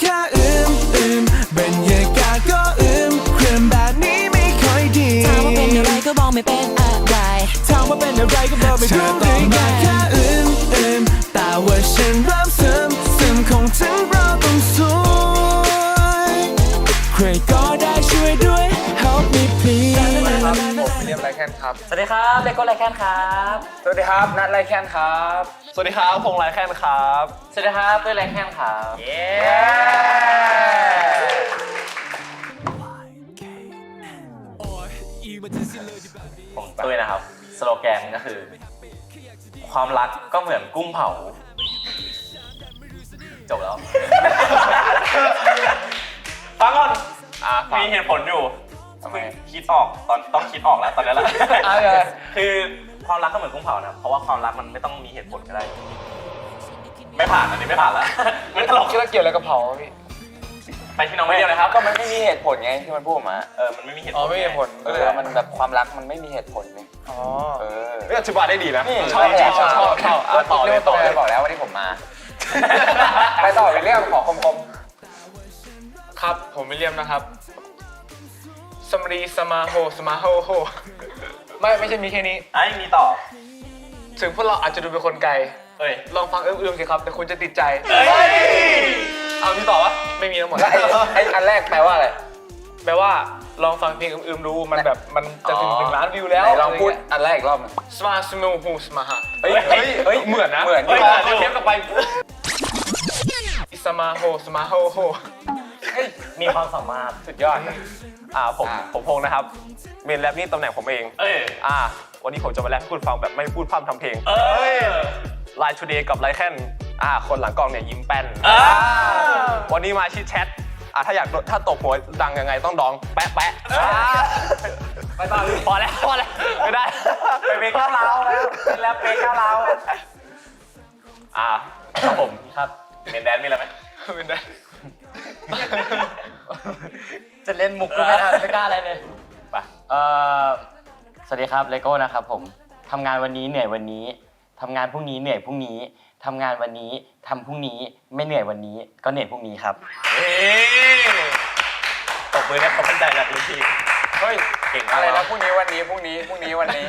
แค่อืมอืมบรรยากาศก็อืมเครื่องแบบนี้ไม่ค่อยดีถามว่าเป็นอะไรก็บอกไม่เป็นอะไรถามว่าเป็นอะไรก็บอกไม่รู้ คนครับ สวัสดีครับเลโก้ไลแคนครับ สวัสดีครับ นัทไรแคนครับ สวัสดีครับพงษ์ไรแคนครับ สวัสดีครับเพื่อนไลแคนครับ เย้ผมตุ้ยนะครับ สโลแกนก็คือ ความรักก็เหมือนกุ้งเผา จบแล้ว ฟังก่อน อะมีเหตุผลอยู่ ทำไมคิดออกตอนต้องคิดออกแล้วตอนนี้แหละ เอาเลย คือความรักก็เหมือนกุ้งเผานะเพราะว่าความรักมันไม่ต้องมีเหตุผลก็ได้ ไม่ผ่านอันนี้ไม่ผ่านแล้วไม่ตลกคิดว่าเกี่ยวอะไรกับเผาพี่ไปที่น้องไม่เดียวเลยครับก็มันไม่มีเหตุผลไงที่มันพูดมาเออมันไม่มีเหตุผลอ๋อไม่มีเหตุผลเอเอออมันแบบความรักมันไม่มีเหตุผลไงอ๋อเออนี่อธิบายได้ดีนะนี่ชอบชอบชอบชอบชอบอะต่อเลยต่อเลยบอกแล้วว่าที่ผมมาไปต่อวิลเลียมขอคมครับ ผมวิลเลียมนะครับ สมรีสมาโฮสมาโฮโฮไม่ไม่ใช่มีแค่นี้ ไอ้มีต่อ ถึงพวกเราอาจจะดูเป็นคนไกลเฮ้ยลองฟังเอื้อมๆสิครับ แต่คุณจะติดใจเฮ้ยเอามีต่อวะ ไม่มีทั้งหมดๆแล้วไอ้ไอ้อันแรกแปลว่าอะไร แปลว่าลองฟังเพลงเอื้อมๆดูมันแบบมันจะถึงอ๋อหนึ่งล้านวิวแล้วไหนลองพูดอันแรกอีกรอบหนึงสมาสมูฮูสมาฮะเฮ้ยเฮ้ยเฮ้ยเหมือนนะเหมือนเฮ้ยอยู่เทียบกับไป สมาโฮสมาโฮโฮ มีความสามารถ สุดยอดอ่าผมอ่า ผมพงษ์นะครับเมนแรปนี่ตำแหน่งผมเองเอ้ย อ่าวันนี้ผมจะมาแรปให้คุณฟังแบบไม่พูดพร่ำทำเพลงเอ้ย ไลน์ทูเดย์กับไลแคนอ่าคนหลังกล้องเนี่ยยิ้มแป้นอ่าวันนี้มาชิดแชทอ่าถ้าอยากโดนถ้าตกหัวดังยังไงต้องดองแปะแปะอ่าไปต่อพอแล้วพอแล้วไม่ได้ไปเพลงก้าวร้าวแล้วเป็นแรปเพลงก้าวร้าว อ่าครับผมครับเมนแดนมีอะไรไหมเป็นได้ จะเล่นมุกก็ไม่ได้ไม่กล้าอะไรเลยไปเอ่อสวัสดีครับเลโก้นะครับผมทำงานวันนี้เหนื่อยวันนี้ทำงานพรุ่งนี้เหนื่อยพรุ่งนี้ทำงานวันนี้ทำพรุ่งนี้ไม่เหนื่อยวันนี้ ก็เหนื่อยพรุ่งนี้ครับเฮ้ตบมือเนี่ยเขาเป็นใจจากรุ่นพี่เฮ้ยเก่งอะมากไรเลยนะนะพรุ่งนี้วันนี้พรุ่งนี้พรุ่งนี้วันนี้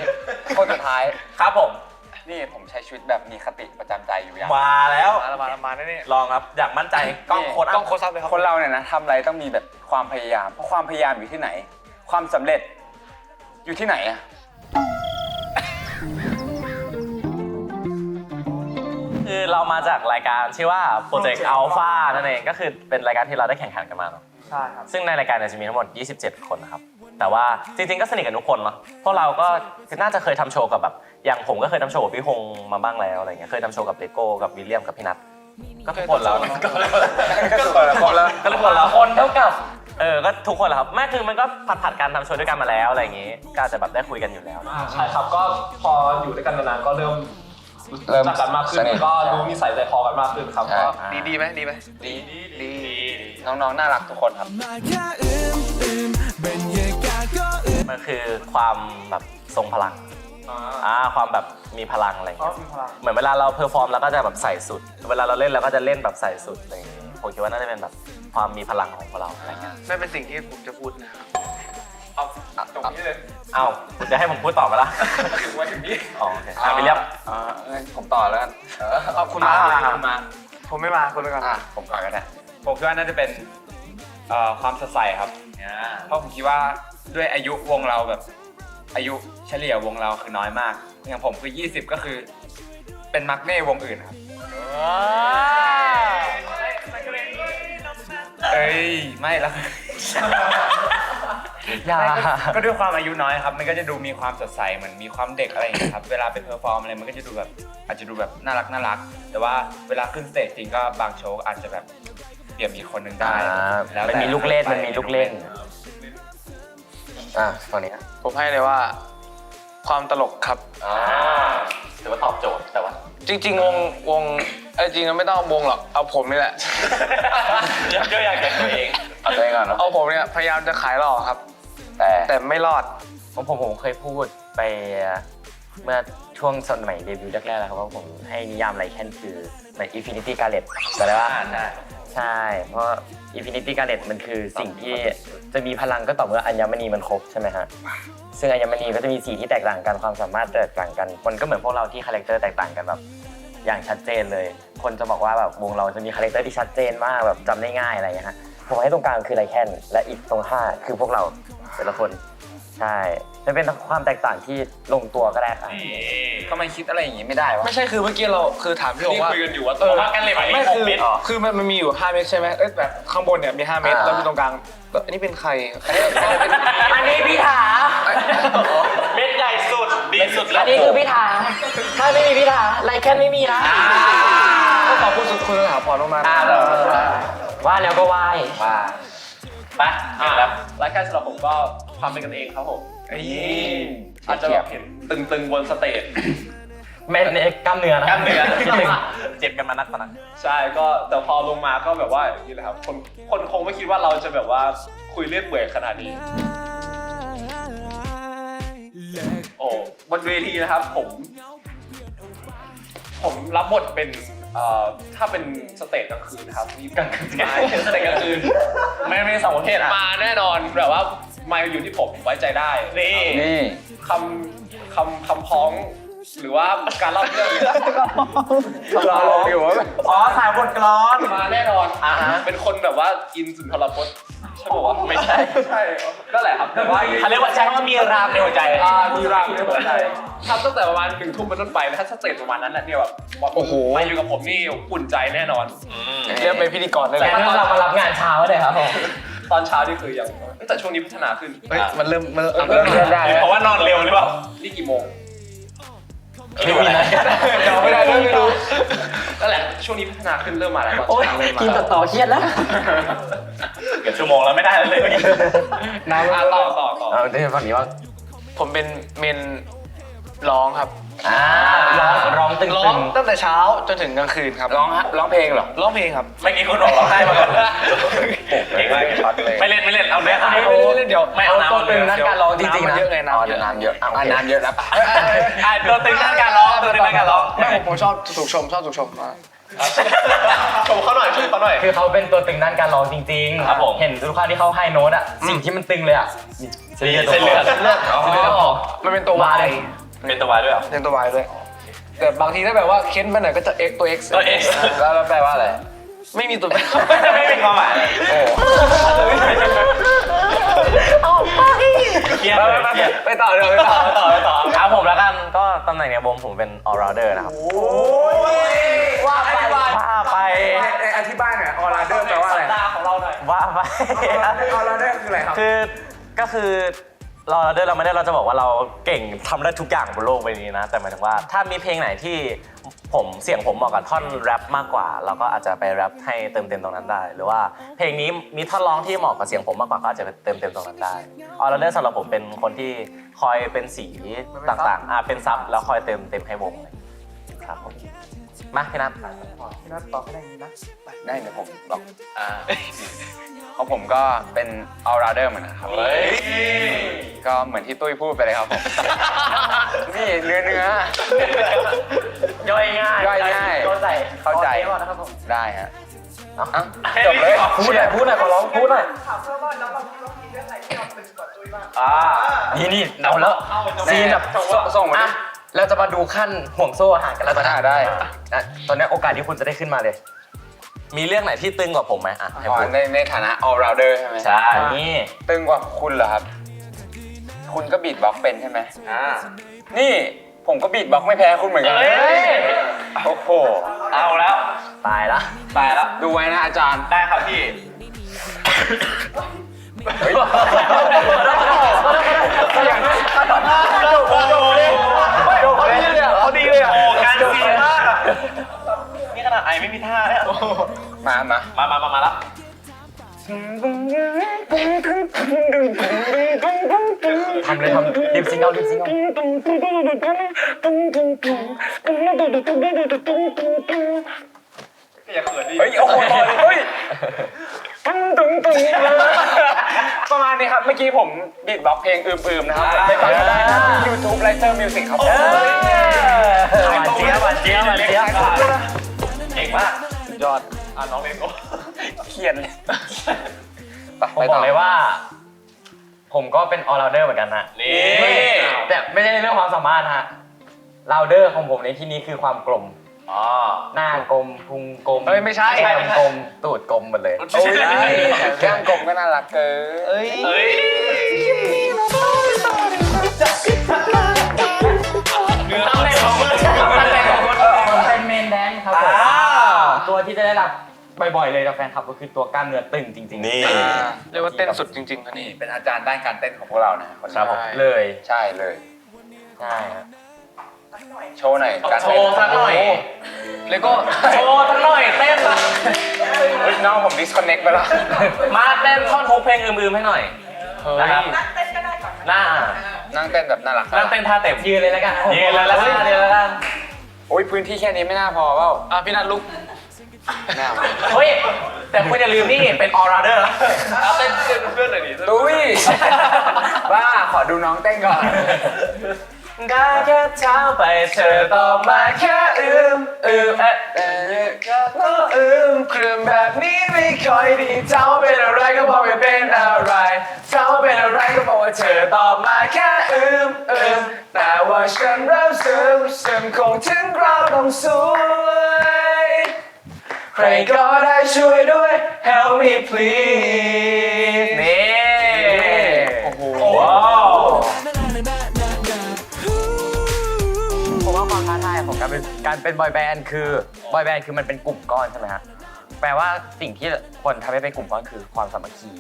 คนสุดท้าย ครับผม นี่ผมใช้ชีวิตแบบมีคติประจำใจอยู่อย่างมาแล้ว มาแล้วมาแล้วมาแน่ลองครับ อยากมั่นใจกล้องโคตรๆต้องโคซับเลยครับคนเราเนี่ยนะทำอะไรต้องมีแบบความพยายาม เพราะความพยายามอยู่ที่ไหน ความสำเร็จอยู่ที่ไหนอะคือเรามาจากรายการชื่อว่า Project Alpha นั่นเอง ก็คือเป็นรายการที่เราได้แข่งขันกันมาเนาะใช่ครับ ซึ่งในรายการเนี่ยจะมีทั้งหมด 27 คนนะครับ แต่ว่าจริงๆก็สนิทกันทุกคนเนาะพวกเราก็น่าจะเคยทำโชว์กับแบบอย่างผมก็เคยทำโชว์กับพี่ฮงมาบ้างแล้วอะไรเงี้ยเคยทำโชว์กับเลโก้กับวิลเลียมกับพี่นัทก็ทุกคนแล้วนะก็สุดแล้วคนแล้วก็ทุกคนแล้วคนเท่ากับเออก็ทุกคนแหละครับไม่คือมันก็ผัดผัดๆกันทำโชว์ด้วยกันมาแล้วอะไรอย่างงี้ก็อาจจะแบบได้คุยกันอยู่แล้วใช่ครับก็พออยู่ด้วยกันนานๆก็เริ่มเริ่มจักกันมากขึ้นสนิท ก็รู้นิสัยใจคอกันมากขึ้นครับใช่ก็ดีดีไหมดีไหมดีดีน้องๆน่ารักทุกคนครับ มาแค่อืมอืมบรรยากาศก็อื มมันคือความแบบทรงพลังอ่าความแบบมีพลังอะไรอย่างเงี้ยเหมือนเวลาเราเพอร์ฟอร์มเราก็จะแบบใส่สุด เวลาเราเล่นเราก็จะเล่นแบบใส่สุดอะไรอย่างเงี้ยผมคิดว่าน่าจะเป็นแบบความมีพลังของพวกเราอะไรเงี้ยนั่นเป็นสิ่งที่ผมจะพูดนะเอาตรงนี้เลยเอ้าคุณจะให้ผมพูดต่อไปละถึงว่าถึงนี้อ๋อโอเคอะวิลเลียมอ่างั้นผมต่อแล้วกันเอาคุณมาอ่คุณมาผมไม่มาคุณไปก่อนอะผมก่อนก็ได้ผมคิดว่าน่าจะเป็นเอ่อความสดใสครับเพราะผมคิดว่า ด้วยอายุวงเราแบบ อายุเฉลี่ยวงเราคือน้อยมาก อย่างผมคือ 20 ก็คือเป็นมักเน่วงอื่นครับเอ้ยไม่แล้วอย่า ก็ด้วยความอายุน้อยครับ มันก็จะดูมีความสดใสเหมือนมีความเด็กอะไรอย่างเงี้ยครับ เวลาไปเพอร์ฟอร์มอะไรมันก็จะดูแบบอาจจะดูแบบน่ารักน่ารัก แต่ว่าเวลาขึ้นสเตจจริงก็บางโชว์อาจจะแบบเปลี่ยนมีคนหนึ่งได้อ่าแล้วมันแต่มีลูกเล่นมันมีลูกเล่น อะฝั่งนี้ผมให้เลยว่า ความตลกครับถือว่าตอบโจทย์แต่ว่า จริง ๆ วงวงเอ้ยจริงๆไม่ต้องวงหรอกเอาผมนี่แหละก็อยากเก็บตัวเองเอาตัวเองก่อนเนาะเอาผมเนี่ยพยายามจะขายหล่อครับ แต่แต่ไม่รอดผมผมผมเคยพูดไปเมื่อช่วงสมัยเดบิวต์แรกๆแล้วครับว่าผมให้นิยามไรแค่นคือเหมือน Infinity Gauntlet แต่ได้ว่า ใช่ เพราะ Infinity Gauntlet มันคือสิ่งที่จะมีพลังก็ต่อเมื่ออัญมณีมันครบใช่ไหมฮะ ซึ่งอัญมณีก็จะมีสีที่แตกต่างกันความสามารถแตกต่างกันมันก็เหมือนพวกเราที่คาแรคเตอร์แตกต่างกันแบบอย่างชัดเจนเลย คนจะบอกว่าแบบวงเราจะมีคาแรคเตอร์ที่ชัดเจนมากแบบจำได้ง่ายอะไรอย่างเงี้ยฮะผมให้ตรงกลางคือไรแคนและอีกตรงห้าคือพวกเราแต่ละคน ใช่จะเป็นความแตกต่างที่ลงตัวก็ได้ครับ ทำไมคิดอะไรอย่างงี้ไม่ได้วะ ไม่ใช่คือเมื่อกี้เราคือถามพี่โอนี่ว่าคุยกันอยู่ว่าเออว่ากันเลยไหมไม่หกคือเมตรเหรอ คือมันมันมีอยู่ 5 เมตรใช่ไหมเอ้ยแบบข้างบนเนี่ยมี 5 เมตรอ่า แล้วมีตรงกลางแบบอันนี้เป็นใครอันนี้พี่ถาเม็ดใหญ่สุดดีสุดแล้อัวนนี้คือพี่ถาถ้าไม่มีพี่ถาไรแคนไม่มีนะก็ขอบคุณสุดคุณสถาพรมากๆว่าแล้วก็ไหว้ ว่าไปอะแล้วไลฟ์แค่สำหรับผมก็ความเป็นกันเองครับผมอาจจะแบบเห็นตึงๆบนสเตจแม่นกล้ามเนื้อนะกล้ามเนื้อนิดนึงเจ็บกันมานักปะนักใช่ก็แต่พอลงมาก็แบบว่าอย่างนี้แหละครับคนคนคงไม่คิดว่าเราจะแบบว่าคุยเรื่อยเปื่อยขนาดนี้โอ้บนเวทีนะครับผม ผมรับบทเป็น เอ่อถ้าเป็นสเตจกลางคืนนะครับมีกลางคืนสเตจกลางคืนไม่ไม่สองประเภทอะมาแน่นอนแบบว่ามาอยู่ที่ผมไว้ใจได้นี่นี่คำคำคำพ้อง หรือว่าการเล่าเรื่องเนี่ยรอลงอยู่ว่าอ๋อสายบทกลอนมาแน่นอนอ่าฮะเป็นคนแบบว่าอินสุนทรพจน์ใช่ป่าวะไม่ใช่ใช่นั่นแหละครับแต่ว่าเขาเรียกว่าใช้คำว่ามีรามในหัวใจ อ่ามีรางในหัวใจทำตั้งแต่ประมาณหนึ่งทุ่มเป็นต้นไปแล้วถ้าสเตจประมาณนั้นน่ะเนี่ยแบบโอ้โหมาอยู่กับผมนี่อุ่นใจแน่นอนเรียกเป็นพิธีกรได้เลแต่ยถ้าเรามารับงานเช้าเลยครับผมตอนเช้านี่คือยังแต่ช่วงนี้พัฒนาขึ้นเฮ้ยมันเริ่มมันเริ่มเริ่มได้เพราะว่านอนเร็วหรือเปล่านี่กี่โมง ไม่มีนะเดาไม่ได้ด้วยไม่รู้นั่นแหละช่วงนี้พัฒนาขึ้นเริ่มมาแล้วตอนโอ๊ยเช้าเริ่มมาทีมตัดต่อเครียดแล้วเกือบชั่วโมงแล้วไม่ได้เลยน้ำอะต่อต่อต่อเอาได้ฝั่งนี้ว่าผมเป็นเมน ร้องครับอ่าร้องร้องตึงร้องตั้งแต่เช้าจนถึงกลางคืนครับร้องฮะร้องเพลงเหรอร้องเพลงครับเมื่อกี้คุณบอกร้องไห้มาก่อนเก่งมากช็อตเลยไม่เล่นไม่เล่นเอาเนื้ออันนี้เอาไม่ได้เล่นเดี๋ยวไม่เอาน้ำตัวตึงนั่นการร้องจริงๆนะน้ำมันเยอะไงอ๋อน้ำเยอะน้ำเยอะอะน้ำเยอะแล้วปะอะตัวตึงด้านการร้องตัวตึงด้านการร้องไม่ผมผมชอบถูกชมชอบถูกชมมากชมเขาหน่อยชมเขาหน่อยคือเขาเป็นตัวตึงด้านการร้องจริงๆครับผมเห็นทุกครั้งที่เขาให้โน้ตอะสิ่งที่มันตึงเลยอะเส้นเลือดเส้นเลือดเลือดอ๋อมันเป็นตัววาย เป็นตัววายด้วยเหรอ เป็นตัววายด้วย แต่บางทีถ้าแบบว่าเค้นไปหน่อยก็จะ x ตัว x ตัว X แล้วแล้วแปลว่าอะไร ไม่มีตัวไม่มีความหมายเลยออกไปเครียดเลยเครียดไปต่อเลยไปต่อไปต่อไปต่อครับผมแล้วกันก็ตำแหน่งในวงผมเป็น all rounder นะครับว่าไปว่าว่าไปอธิบายหน่อยออร์เดอร์แปลว่าอะไรตาของเราหน่อยว่าไปออร์เดอร์คืออะไรครับคือก็คือ เราเดินเราไม่ได้เราจะบอกว่าเราเก่งทำได้ทุกอย่างบนโลกใบนี้นะ แต่หมายถึงว่าถ้ามีเพลงไหนที่ผมเสียงผมเหมาะกับท่อนแรปมากกว่า เราก็อาจจะไปแรปให้เติมเต็มตรงนั้นได้ หรือว่าเพลงนี้มีท่อนร้องที่เหมาะกับเสียงผมมากกว่าก็อาจจะไปเติมเต็มตรงนั้นได้ออร์เดอร์สำหรับผมเป็นคนที่คอยเป็นสีต่างๆอ่าเป็นซับแล้วคอยเติมเต็มให้วงครับผม มาพี่นัทได้เดี๋ยวผมบอกอ่าของผมก็เป็น all rounder เหมือนกันครับ ก็เหมือนที่ตุ้ยพูดไปเลยครับผม นี่เนื้อเนื้อย่อยง่ายย่อยง่ายเข้าใจเข้าใจโอคก่อนนะครับผมได้ฮะเอ้าอะจบเลยพูดหน่อยพูดหน่อยขอร้องพูดหน่อยอ่านี่นี่เอาแล้วซีนแบบส่งมาดิอะ เราจะมาดูขั้นห่วงโซ่ห่างกันแล้วตอนนี้อ่าได้ อะตอนนี้โอกาสที่คุณจะได้ขึ้นมาเลย มีเรื่องไหนที่ตึงกว่าผมไหมอะให้อ๋อพูดในในฐานะ all rounder ใช่ไหมใช่นี่ ตึงกว่าคุณเหรอครับ คุณก็บีทบ็อกซ์เป็นใช่ไหมอ่า นี่ผมก็บีทบ็อกซ์ไม่แพ้คุณเหมือนกันเฮ้ย โอ้โห เอาแล้ว ตายละตายแล้ว ดูไว้นะอาจารย์ ได้ครับพี่ เฮ้ยเขา เลยทำดิบซิงเอาดิบซิงเอาอย่าเขินดิเฮ้ยโอ้โหเฮ้ยประมาณนี้ครับ เมื่อกี้ผมบีทบ็อกซ์เพลงอืมๆนะครับไปฟังกันได้นะที่ YouTube Lighter Music ครับหวานเจี๊ยบหวานเจี๊ยบหวานเจี๊ยบเก่งมากยอดอะน้องเล่นก็เขียนเลยผมบอกเลยว่า ผมก็เป็นออ r ล u เดอร์เหมือนกันนะนี่แต่ไม่ใช่ในเรื่องความสามารถฮะล u เดอร์ของผมในที่นี้คือความกลมอ๋อหน้ากลมพุงกลมเอ้ยไม่ใช่แก้มกลมตูดกลมหมดเลยโอ้ยแก้มกลมก็น่ารักเกินเอ้ยเฮ้ยตำแหน่งของมึงตำแหน่งของมึงผมเป็นเมนแดนครับผมอ่าตัวที่จะได้รับ บ่อยๆ เลยจากแฟนคลับก็คือตัวกล้ามเนื้อตึงจริงๆนี่เรียกว่าเต้นสุดจริงๆอันนี่นี้ เป็นอาจารย์ด้านการเต้นของพวกเรานะคนนี้ครับผมเลยใช่เลย ใช่ครับ โชว์หน่อยการโชเต้นว์สักหน่อย แล้วก็โชว์สักหน่อยเต้นมาเฮ้ยน้องผมดิสคอนเน็กไปแล้ว มาเต้นท่อนฮุกเพลงอืมๆให้หน่อยเฮ้ยนะครับหน้านั่งเต้นแบบน่ารักนั่งเต้นท่าเต็มยืนเลยแล้วกันยืนเลยแล้วกันยืนเลยแล้วกัน โอ้ยพื้นที่แค่นี้ไม่น่าพอเปล่าอะพี่นัทลุก หน้าเฮ้ย แต่คุณอย่าลืมนี่เป็นออร์เดอร์นะเต้นเต้นเพื่อนหน่อยดิตุ้ยบ้าขอดูน้องเต้นก่อนได้แค่เช้าไปเธอตอบมาแค่อืมอืมเอ๊ะแต่ก็อืมครึมแบบนี้ไม่ค่อยดีเจ้าเป็นอะไรก็บอกไม่เป็นอะไรเจ้าเป็นอะไรก็บอกว่าเธอตอบมาแค่อืมอืมแต่ว่าฉันเริ่มซึมซึมคงถึงเราวต้องสวย ใครก็ได้ช่วยด้วย help me please นี่ โอ้โหว้าวผมว่าความท้าทายของการเป็นการเป็นบอยแบนด์คือบอยแบนด์คือมันเป็นกลุ่มก้อนใช่ไหมฮะแปลว่าสิ่งที่คนทำให้เป็นกลุ่มก้อนคือความสามัคคี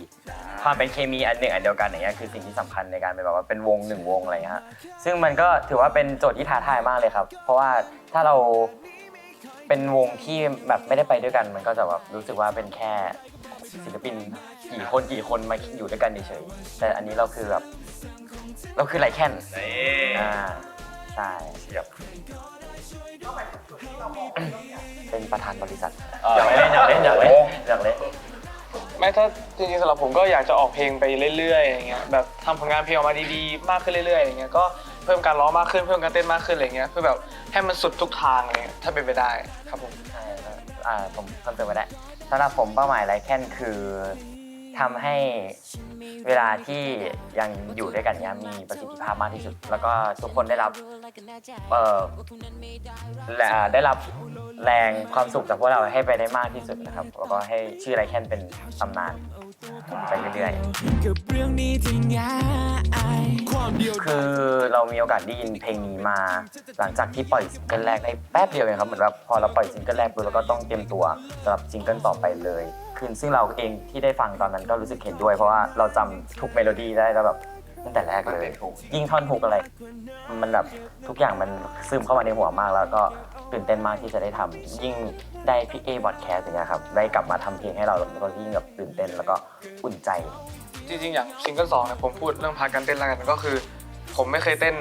ความเป็นเคมีอันหนึ่งอันเดียวกันอย่างเงี้ยคือสิ่งที่สำคัญในการเป็นแบบว่าเป็นวงหนึ่งวงอะไรเงี้ยฮะซึ่งมันก็ถือว่าเป็นโจทย์ที่ท้าทายมากเลยครับ เพราะว่าถ้าเรา เป็นวงที่แบบไม่ได้ไปด้วยกัน มันก็จะแบบรู้สึกว่าเป็นแค่ศิลปินกี่คนกี่คนมาอยู่ด้วยกันเฉยๆแต่อันนี้เราคือแบบเราคือไรแค่นนี่อ่าใช่เฉียบเป็นประธานบริษัทอยากเล่นอยากเล่นอยากเล่นอยากเล่นไม่ถ้าจริงๆสำหรับผมก็อยากจะออกเพลงไปเรื่อยๆอย่างเงี้ยแบบทำผลงานเพลงออกมาดีๆ มากขึ้นเรื่อยๆอย่างเงี้ยก็ เพิ่มการร้องมากขึ้นเพิ่มการเต้นมากขึ้นอะไรเงี้ยเพื่อแบบให้มันสุดทุกทางอะไรเงี้ยถ้าเป็นไปได้ครับผมใช่แล้วอ่าผมเพิ่มเติมมาได้สำหรับผมเป้าหมายไรแค่นคือทำให้เวลาที่ยังอยู่ด้วยกันเนี้ยมีประสิทธิภาพมากที่สุด แล้วก็ทุกคนได้รับเออและได้รับแรงความสุขจากพวกเราให้ไปได้มากที่สุดนะครับแล้วก็ให้ชื่อไรแค่นเป็นตำนาน ไปเรื่อยๆ คือเรามีโอกาสได้ยินเพลงนี้มา หลังจากที่ปล่อยซิงเกิลแรกได้แป๊บเดียวเองครับเหมือนแบบพอเราปล่อยซิงเกิลแรกปุ๊บเราก็ต้องเตรียมตัวสำหรับซิงเกิลต่อไปเลยคือซึ่งเราเองที่ได้ฟังตอนนั้นก็รู้สึกเห็นด้วย เพราะว่าเราจำทุกเมโลดี้ได้แล้วแบบตั้งแต่แรกเลย ยิ่งท่อนฮุกอะไร มันแบบทุกอย่างมันซึมเข้ามาในหัวมากแล้วก็ ตื่นเต้นมากที่จะได้ทำยิ่งได้พี่เอบอดแคสอย่างเงี้ยครับได้กลับมาทำเพลงให้เราแล้วก็ยิ่งแบบตื่นเต้นแล้วก็อุ่นใจ จริงๆอย่างซิงเกิลสองเนี่ยผมพูดเรื่องพาร์การเต้นแล้วกันก็คือ ผมไม่เคยเต้น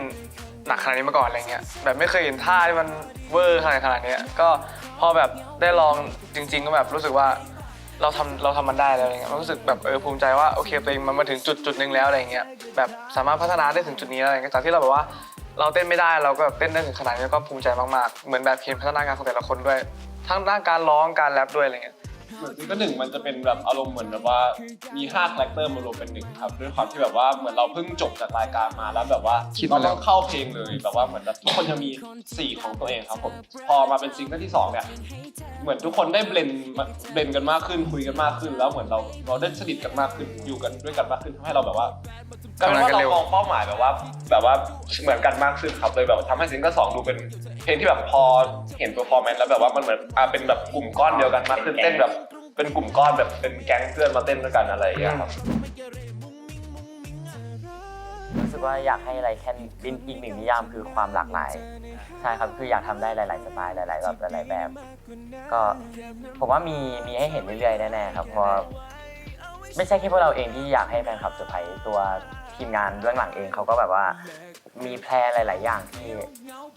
หนักขนาดนี้มาก่อนอะไรเงี้ยแบบไม่เคยเห็นท่าที่มันเวอร์ขนาดขนาดนี้ก็พอแบบได้ลองจริง ๆ ก็แบบรู้สึกว่าเราทำเราทำมันได้แล้วอะไรเงี้ยรู้สึกแบบเออภูมิใจว่าโอเคตัวเองมันมาถึงจุดจุดหนึ่งแล้วอะไรเงี้ยแบบสามารถพัฒนาได้ถึงจุดนี้แล้วอะไรเงี้ยจากที่เราแบบว่า เราเต้นไม่ได้เราก็แบบเต้นได้ถึงขนาดนี้ก็ภูมิใจมากๆ เหมือนแบบเห็นพัฒนาการของแต่ละคนด้วย ทั้งด้านการร้องการแรปด้วยอะไรเงี้ยเหมือนซิงเกิลหนึ่งมันจะเป็นแบบอารมณ์เหมือนแบบว่ามี5คาแรคเตอร์มารวมเป็นหนึ่งครับด้วยความที่แบบว่าเหมือนเราเพิ่งจบจากรายการมาแล้วแบบว่าคิดเรามาแล้ต้วองเข้าเพลงเลยแบบว่าเหมือนแบบทุกคนจะมีสีของตัวเองครับผมพอมาเป็นซิงเกิลที่สองเนี่ยเหมือนทุกคนได้เบลนเบลนกันมากขึ้นคุยกันมากขึ้น แล้วเหมือนเราเราได้สนิทกันมากขึ้นอยู่กันด้วยกันมากขึ้นทำให้เราแบบว่า กลายเป็นว่าเรามองเป้าหมายแบบว่า แบบว่าเหมือนกันมากขึ้นครับเลยแบบทำให้ซิงเกิลสองดูเป็นเพลงที่แบบพอเห็นเปอร์ฟอร์แมนซ์แล้วแบบว่ามันเหมือนอ่าเป็นแบบกลุ่มก้อนเดียวกันมากขึ้นเต้นแบบเป็นกลุ่มก้อนแบบเป็นแก๊งเพื่อนมาเต้นด้วยกันอะไรอย่างเงี้ยครับรู้สึกว่าอยากให้ไรแค่นเป็นอีกหนึ่งนิยามคือความหลากหลาย ใช่ครับคืออยากทำได้หลาย ๆ สไตล์หลาย ๆ แบบหลาย ๆ แบบ ก็ผมว่ามีมีให้เห็นเรื่อย ๆ แน่ ๆ ครับเพราะไม่ใช่แค่พวกเราเองที่อยากให้แฟนคลับเซอร์ไพรส์ตัว ทีมงานเบื้องหลังเองเขาก็แบบว่ามีแพลนหลาย ๆ อย่างที่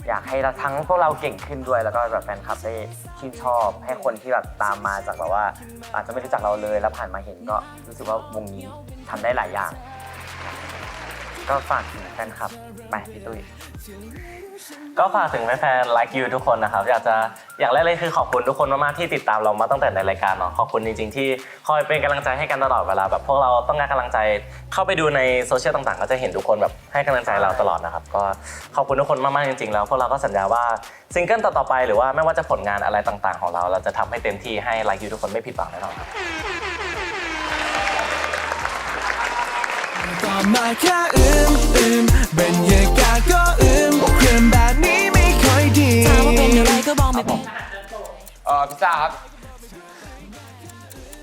อยากให้เราทั้งพวกเราเก่งขึ้นด้วย แล้วก็แบบแฟนคลับได้ชื่นชอบ ให้คนที่แบบตามมาจากแบบว่า อาจจะไม่รู้จักเราเลยแล้วผ่านมาเห็นก็รู้สึกว่าวงนี้ทำได้หลายอย่าง ก็ฝากถึงแฟนคลับไปพี่ตุ้ยก็ฝากถึงแฟนๆ like you ทุกคนนะครับ อยากจะอย่างแรกเลยคือขอบคุณทุกคนมากๆที่ติดตามเรามาตั้งแต่ในรายการเนาะขอบคุณจริงๆที่คอยเป็นกำลังใจให้กันตลอดเวลาแบบพวกเราต้องการกำลังใจเข้าไปดูในโซเชียลต่างๆ ก็จะเห็นทุกคนแบบให้กำลังใจเราตลอดนะครับ ก็ขอบคุณทุกคนมากๆจริงๆ แล้วพวกเราก็สัญญาว่าซิงเกิลต่อๆไปหรือว่าไม่ว่าจะผลงานอะไรต่างๆ ของเรา เราจะทำให้เต็มที่ให้ like you ทุกคนไม่ผิดหวังแน่นอนครับ มาแค่อืมอืมบรรยากาศก็อืมเคลื่อนแบบนี้ไม่ค่อยดีถามว่าเป็นอะไรก็บอกไม่เป็นเอ่อพิซซ่าครับ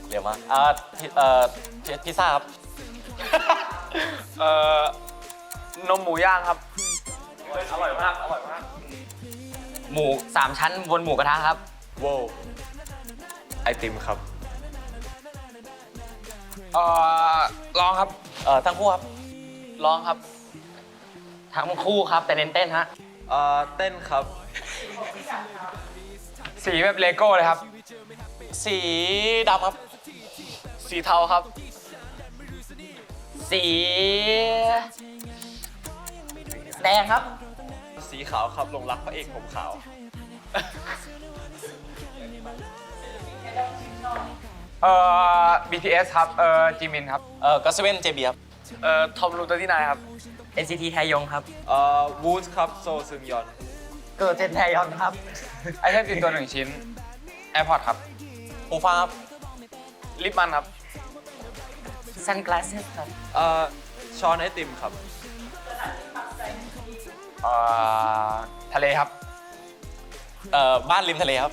เรียกว่าเอ่อพิเอ่อพิพิซซ่าครับเอ่อนมหมูย่างครับอร่อยมากอร่อยมากหมูสามชั้นบนหมูกระทะครับโว้ไอติมครับเอ่อลองครับ เอ่อทั้งคู่ครับลองครับทั้งคู่ครับ แต่เน้นเต้นฮะเอ่อเต้นครับ สีแบบเลโก้เลยครับ สีดำครับ สีเทาครับ สีแดงครับ สีขาวครับลงรักพระเอกผมขาว เอ่อ BTS ครับ เอ่อจิมินครับ เอ่อก็เซเว่นเจบีครับ เอ่อทอมลูเตอร์ที่นายครับ NCT ไทยงครับ เอ่อวูดครับโซซึงยอนเกิดเจนไทยอนครับ ไอเทมติดตัวหนึ่งชิ้น AirPod ครับ หูฟังครับ ลิปมันครับ Sunglasses ครับ เอ่อช้อนไอติมครับ เอ่อ ทะเลครับ เอ่อบ้านริมทะเลครับ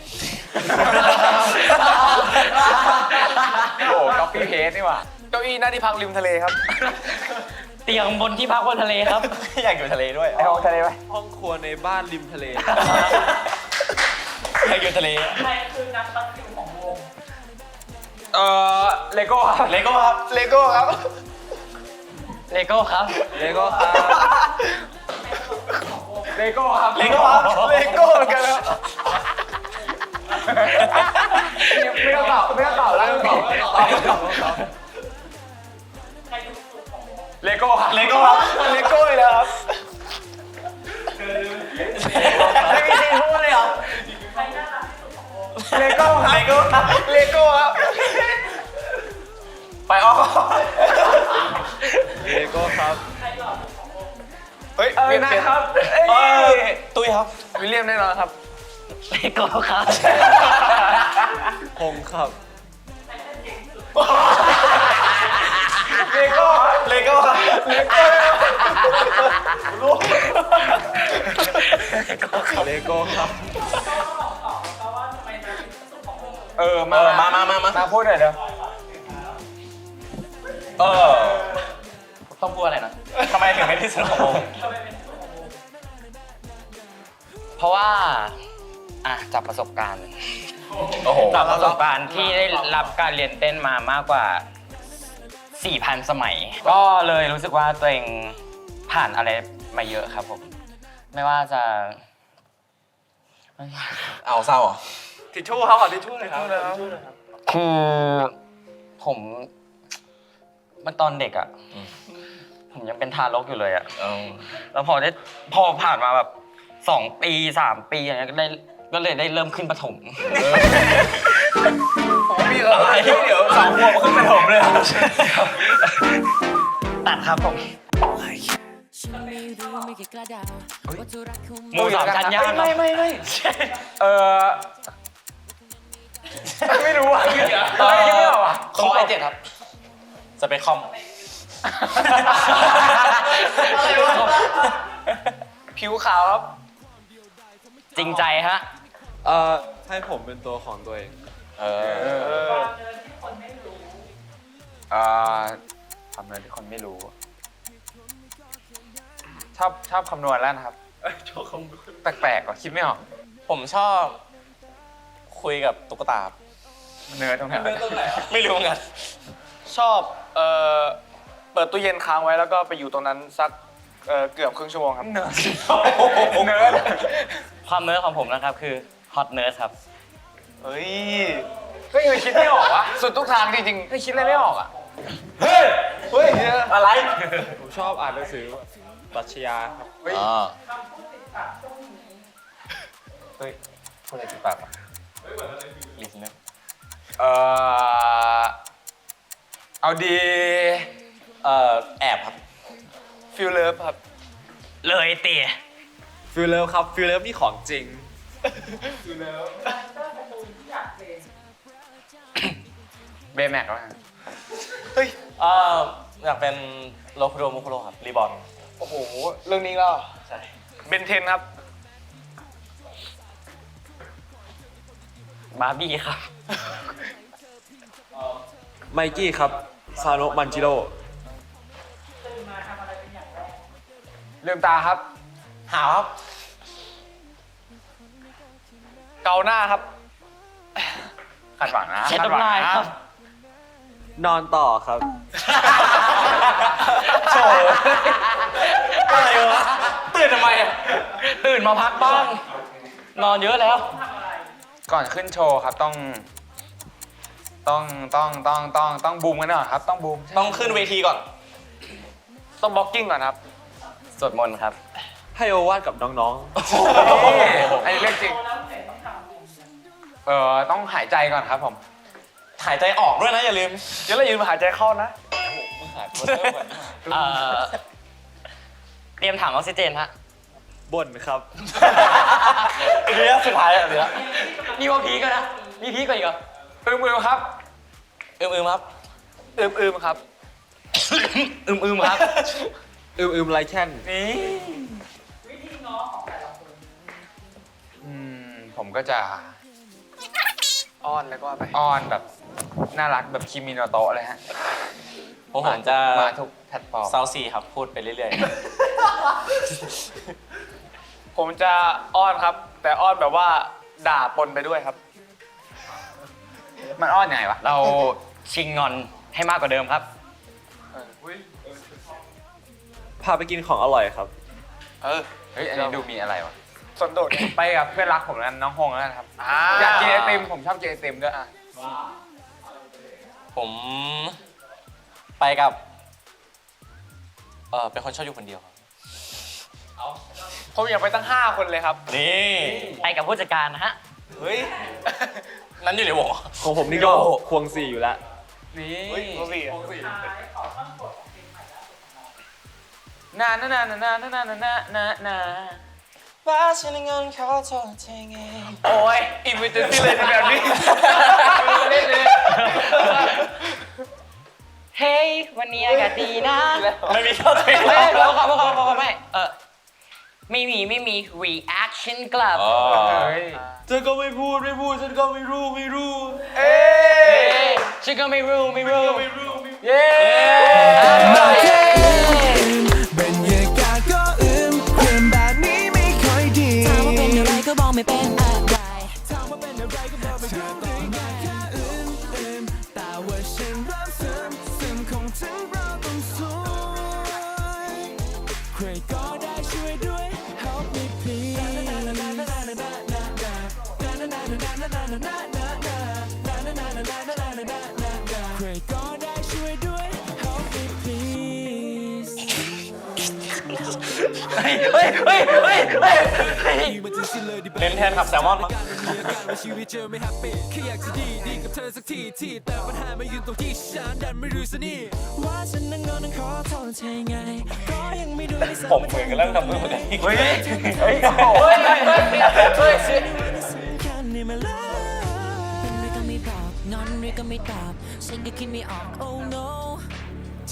โอ้ก๊อปปี้เพสนี่หว่าเก้าอี้หน้าที่พักริมทะเลครับ เตียงบนที่พักบนทะเลครับ อยากอยู่ทะเลด้วยไปห้องทะเลไปห้องครัวในบ้านริมทะเล อยากอยู่ทะเลเอ่อเลโก้ครับ เลโก้ครับ เลโก้ครับ เลโก้ครับ เลโก้ครับ เลโก้ครับเลโก้ครับเลโก้เหมือนกันครับไม่ต้องตอบไม่ต้องตอบแล้วไม่ต้องตอบไม่ต้องตอบไม่ต้องตอบเลโก้ครับเลโก้ครับเลโก้เลยนะครับไม่มีจริงพูดเลยเหรอเลโก้ครับเลโก้ครับเลโก้ครับไปออกเลโก้ครับ เฮ้ยเอ้ยวิลนะครับเอ้ยตุ้ยครับ วิลเลียมแน่นอนครับเลโก้ครับผมครับเลโก้เลโก้ครับเลโก้เลโก้ครับเออมาเออมามามามามาพูดหน่อยเดี๋ยวเออ ต้องพูดอะไรนะ ทำไมถึงไม่ที่สุดของวงเพราะว่าอะจากประสบการณ์โอ้โหจากประสบการณ์ที่ได้รับการเรียนเต้นมามากกว่า 4,000 สมัย ก็เลยรู้สึกว่าตัวเองผ่านอะไรมาเยอะครับผม ไม่ว่าจะ เอาเศร้าเหรอทิชชู่ครับขอทิชชู่เลยครับ คือผม มันตอนเด็กอะ ผมยังเป็นทารกอยู่เลยอะแล้วพอได้พอผ่านมาแบบสองปีสามปีอย่างเงี้ยก็ได้ก็เลยได้เริ่มขึ้นประถมมีอะไรเดี๋ยวสองขวบขึ้นไปผมเลยตัดครับผมไม่รู้ไม่เคยกล้าเดาว่าจะรักคุณหมูสามชั้นย่างครับไม่ไม่ไม่เออไม่รู้อะเฮ้ยยังไม่ออกอะคอไอเจ็ดครับสเปคคอม ผิวขาวครับ จริงใจฮะ เอ่อให้ผมเป็นตัวของตัวเองเออเอ่อคำนวณที่คนไม่รู้ ชอบชอบคำนวณแล้วนะครับแปลกๆว่ะคิดไม่ออก ผมชอบ คุยกับตุ๊กตาเนื้อตรงไหนไม่รู้เหมือนกัน ชอบ เอ่อ เปิดตู้เย็นค้างไว้แล้วก็ไปอยู่ตรงนั้นสักเอ่อเกือบครึ่งชั่วโมงครับ เนื้อเนื้อความเนื้อของผมนะครับคือ hot nurse ครับ เฮ้ยก็ยังคิดไม่ออกวะสุดทุกทางจริงๆไม่คิดอะไรไม่ออกอะ เฮ้ย เฮ้ยอะไร ผมชอบอ่านหนังสือปรัชญาครับอ๋อเฮ้ยพูดอะไรติดปากวะลิสเนอร์เอ่อเอาดี เอ่อแอบครับฟิลเลิฟครับเลยเตี๋ยฟิลเลิฟครับฟิลเลิฟนี่ของจริงเบแม็กแล้วกันเฮ้ยเอ่ออยากเป็นโลคุโดมุคุโรครับรีบอลโอ้โห เรื่องนี้ก็ใช่เบนเทนครับ บาร์บี้ครับ ไมกี้ครับ ซาโนะมันจิโร่ ลืมตาครับ หาวครับ เกาหน้าครับคาดหวังนะเช็ดคาหวังน้ำลายนะครับ นอนต่อครับ โชว์อะไรวะ ตื่นทำไมอะตื่นมาพักบ้าง นอนเยอะแล้ว ก่อนขึ้นโชว์ครับต้อง ต้องต้องต้องต้องต้องบูมกันหน่อยครับ ต้องบูมต้องขึ้นเวทีก่อน ต้องบล็อกกิ้งก่อนครับ สวดมนต์ครับ ให้โอวาทกับน้องนี่อันนี้เรื่องจริง เออต้องหายใจก่อนครับผม หายใจออกด้วยนะอย่าลืมเดี๋ยวเรายืนมาหายใจเข้านะเอ่อเตรียมถังออกซิเจนฮะๆบ่นครับ เรือสุดท้ายอะเรือนี่ว่าพีก็นะ มีพีก็อีกเหรออืมอืมครับ อืมอืมครับ อืมอืมครับอึมอึมครับ อืมอืมไรแค่นนี่อืมผมก็จะอ้อนแล้วก็ไปอ้อนแบบน่ารักแบบคิมิโนโตะเลยฮะผมผมจะมาทุกแพลตฟอร์มเซาซีครับพูดไปเรื่อยผมจะอ้อนครับ แต่อ้อนแบบว่าด่าปนไปด้วยครับ มันอ้อนยังไงวะเราชิงงอนให้มากกว่าเดิมครับาไปกินของอร่อยครับ เออ เฮ้ย อันนี้ดูมีอะไรวะสนโดดไปกับเพื่อนรักผมแล้วน้องฮงแล้วกันครับอ่าอยากกินไอติมผมชอบกินไอติมด้วยอะๆผมไปกับ เออเป็นคนชอบอยู่คนเดียวครับผมอยากไปตั้ง 5 คนเลยครับ นี่ไปกับผู้จัดการนะฮะ เฮ้ย นั้นอยู่ในวงเหรอของผมนี่ก็ควงสี่อยู่แล้ว นี่โอเค นานานานานานานานานานาว่าฉันเงินขอโทษเธอไงโอ้ยอินวิเจนซี่เลยในแบบนี้เล่นเลยเฮ้ยวันนี้อากาศดีนะ ไม่มีเข้าใจเฮ้ยขอขอขอขอขอไม่เออไม่มีไม่มี reaction กลับอ๋อเฮ้ยเธอก็ไม่พูดไม่พูดฉันก็ไม่รู้ไม่รู้ เอ้ยฉันก็ไม่รู้ไม่รู้เย้มาแค่ ก็ได้ช่วยด้วย help me please เฮ้ยเฮ้ยเฮ้ยเฮ้ยเฮ้ยเลยดิเน้นแทนขับแซลมอนมั้งชีวิตเจอไม่แฮปปี้แค่อยากจะดีดีกับเธอสักทีที่แต่ปัญหามายู่ตรงที่ฉันดันไม่รู้สนี่ว่าฉันนั้นงอนนั้นขอโทษเธอไงก็ยังไม่ดูไม่สผมเหมือนกันเริ่มทำมือเหมือนกันเฮ้ยเฮ้ยเฮ้ยเฮ้ยเฮ้ยเฮ้ยสำคัญในมาแล้วเป็นเรื่องม่บอกงอนเรื่องก็ไม่ตอบฉันก็คิดไม่ออก oh no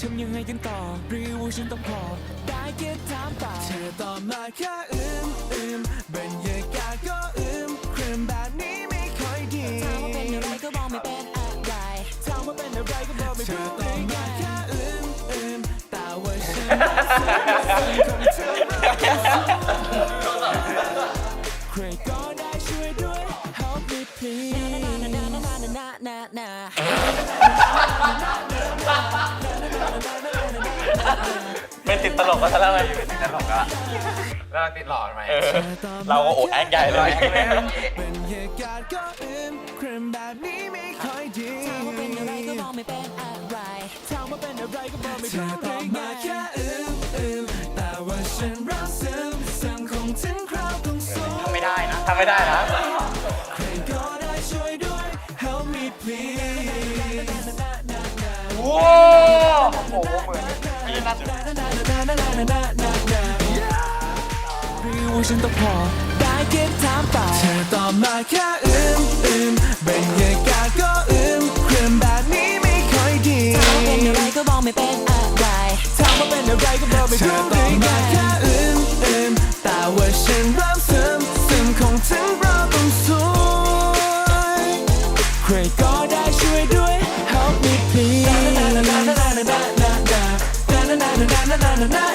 ทำยังไงกันต่อหรือว่าฉันต้องพอ ได้แค่ถามตอบเธอตอบมาแค่อืมอืมบรรยากาศก็อืมครึมแบบนี้ไม่ค่อยดีถามว่าเป็นอะไรก็บอกไม่เป็นอะไรถามว่าเป็นอะไรก็บอกไม่ถูกได้ไงแค่อืมอืมแต่ว่าฉันรักเธอของเธอ เป็นติดตลกก็ซะแล้วไงตลกอะแล้วเราติดหลอดไหมเออเราก็โอดแอคใหญ่เลย บรรยากาศก็อึมครึมแบบนี้ไม่ค่อยดีถามว่าเป็นอะไรก็บอกไม่เป็นอะไรถามว่าเป็นอะไรก็บอกไม่ถูกธอตอบมาแค่อืมอืมแต่ว่าฉันรักซึมซึมคงถึงคราวต้องสู้ทำไม่ได้นะทำไม่ได้นะใครก็ได้ช่วยด้วย help me please ว้าวโอ้โหเหมือน มีนัดหรือว่าฉันต้องพอได้แค่ถามเปล่าเธอตอบมาแค่อืมอืมบรรยากาศก็อืมเครื่องแบบนี้ไม่ค่อยดีเป็นอะไรก็บอกไม่เป็นอะไรถามว่าเป็นอะไรก็บอกไม่รู้ได้ไงแค่อืมอืมแต่ว่าฉันเริ่มซึมซึมคงถึงเราต้องสวยใครก็ได้ช่วยด้วย help me please ใคร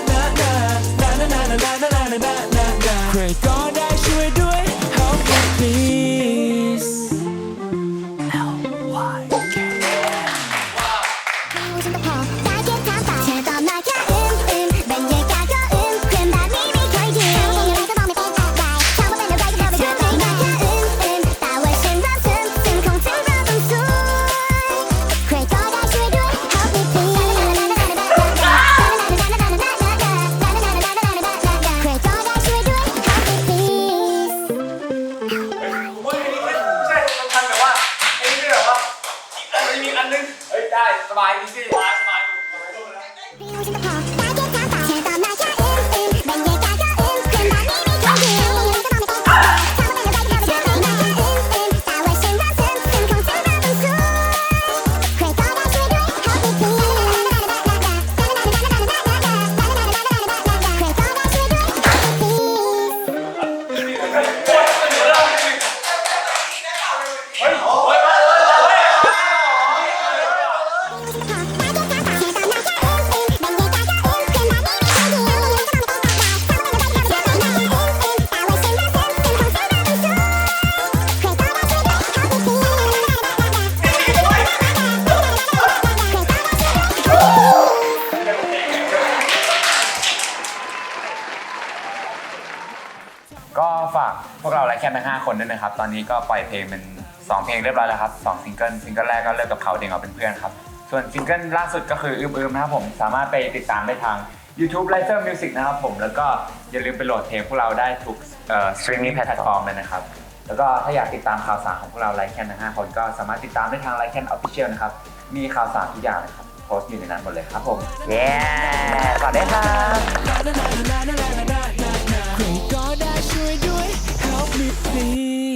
กเราไลค์แค่ทั้ง5คนด้วยนะครับ ตอนนี้ก็ปล่อยเพลงเป็น2เพลงเรียบร้อยแล้วครับ2ซิงเกิลซิงเกิลแรกก็เลิกกับเขาเด้งเอาเป็นเพื่อนครับ ส่วนซิงเกิลล่าสุดก็คืออืมอืมนะครับผมสามารถไปติดตามได้ทาง YouTube l i g h t e r Music นะครับผมแล้วก็อย่าลืมไปโหลดเพลงพวกเราได้ทุกสตรีมมิ่งแพลตฟอร์มเลยนะครับแล้วก็ถ้าอยากติดตามข่าวสารของพวกเราไลค์แค่ทั้ง5คนก็สามารถติดตามได้ทางไลค์แคนออฟฟิเชียลนะครับ มีข่าวสารทุกอย่างเลยครับโพสต์อยู่ในนั้นหมดเลยครับผม เย้ฝากด้วยครับ be.